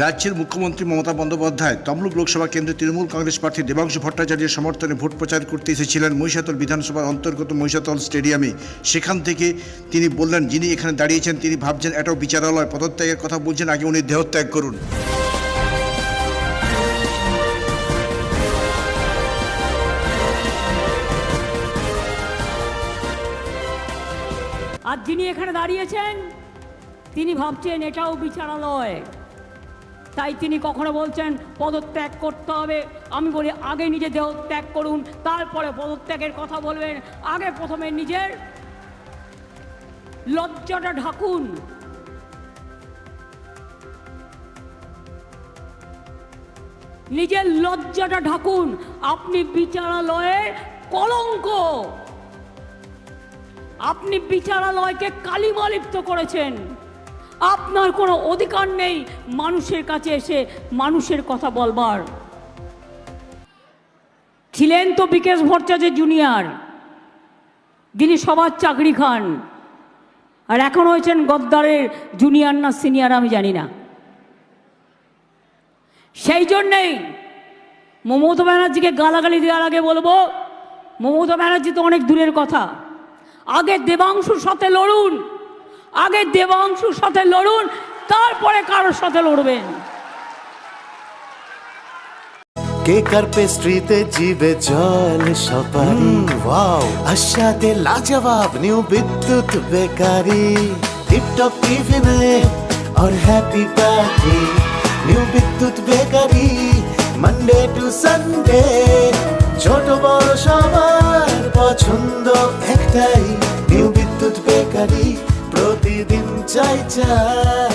রাজ্যের মুখ্যমন্ত্রী মমতা বন্দ্যোপাধ্যায় তমলুক লোকসভা কেন্দ্রে তৃণমূল কংগ্রেস প্রার্থী দেবাংশু ভট্টাচার্যের সমর্থনে ভোট প্রচার করতে এসেছিলেন মহিষাতল বিধানসভার অন্তর্গত মহিষাতল স্টেডিয়ামে। সেখান থেকে তিনি বললেন, যিনি এখানে দাঁড়িয়েছেন, তিনি ভাবছেন এটাও বিচারালয়। পদত্যাগের কথা বলছেন, আগে উনি দেহত্যাগ করুন। আর যিনি এখানে দাঁড়িয়েছেন, তিনি ভাবছেন এটাও বিচারালয়। তাই তিনি কখনো বলছেন, পদত্যাগ করতে হবে। আমি বলি, আগে নিজে দেহ ত্যাগ করুন, তারপরে পদত্যাগের কথা বলবেন। আগে প্রথমে নিজের লজ্জাটা ঢাকুন। নিজের লজ্জাটা ঢাকুন। আপনি বিচারালয়ের কলঙ্ক। আপনি বিচারালয়কে কালিমালিপ্ত করেছেন। আপনার কোনো অধিকার নেই মানুষের কাছে এসে মানুষের কথা বলবার। ছিলেন তো বিকেশ ভট্টাচার্য জুনিয়র যিনি সবার চাকরি খান, আর এখন হয়েছেন গদ্দারের জুনিয়র না সিনিয়র আমি জানি না। সেই জন্যেই মমতা ব্যানার্জিকে গালাগালি দেওয়ার আগে বলব, মমতা ব্যানার্জি তো অনেক দূরের কথা। আগে দেবাংশুর সাথে লড়ুন আগে দেবাংশুর সাথে লড়ুন তারপরে কারোর সাথে লড়বেন কেকার পেস্ট্রিতে জিবে জল সপারি ওয়াও আশাতে লাজবাব নিউ বিদ্যুৎ বেকারি টিপটপ টিফিনে और happy party new Bidyut bakery Monday to Sunday ছোট বড় সবার পছন্দ চাই